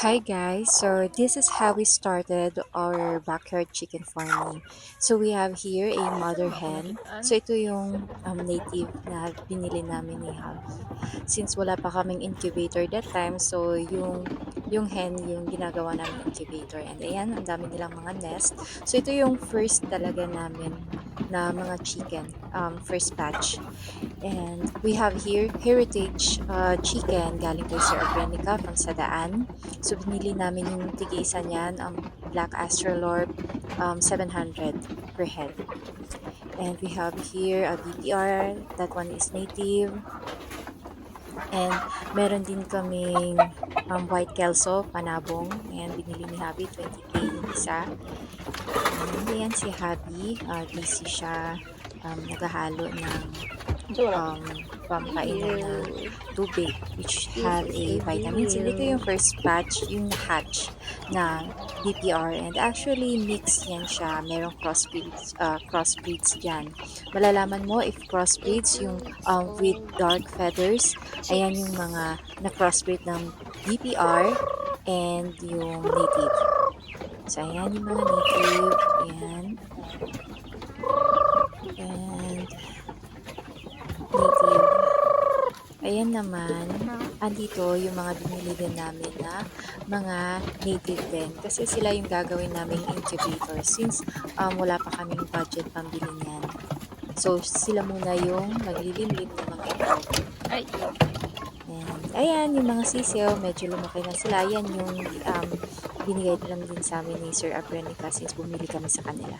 Hi guys, so this is how we started our backyard chicken farming. So we have here a mother hen. So ito yung um, native na binili namin ni Javi. Since wala pa kaming incubator that time, so yung yung hen yung ginagawa namin incubator. And ayan, ang dami nilang mga nest. So ito yung first talaga namin na mga chicken, um, first batch. And we have here heritage uh, chicken galing kay Sir Agrenica from Sadaan. So, binili namin yung tig-isa niyan, um, Black Astrolorp, um, 700 per head. And we have here a BPR, that one is native. And meron din kaming um, white kelso, panabong. Ayan, binili ni Habi, 20k yung isa. And ayan si Habi, uh, busy siya, um, naghahalo ng um, pampainom na tubig which have a vitamins. And ito yung first batch, yung hatch na BPR. And actually, mix yan siya. Merong crossbreeds, uh, crossbreeds dyan. Malalaman mo if crossbreeds yung um, with dark feathers. Ayan yung mga na-crossbreed ng BPR and yung native. So, ayan yung mga native. Ayan. And native. Ayan naman, andito yung mga binili din namin na mga native din. Kasi sila yung gagawin naming incubator since um, wala pa kaming budget pambili niyan. So, sila muna yung maglilimlim ng mga ito. Ay, ayan, yung mga sisiyo, medyo lumaki na sila. Yan yung um, binigay lang din sa amin ni Sir Abrenica since bumili kami sa kanila.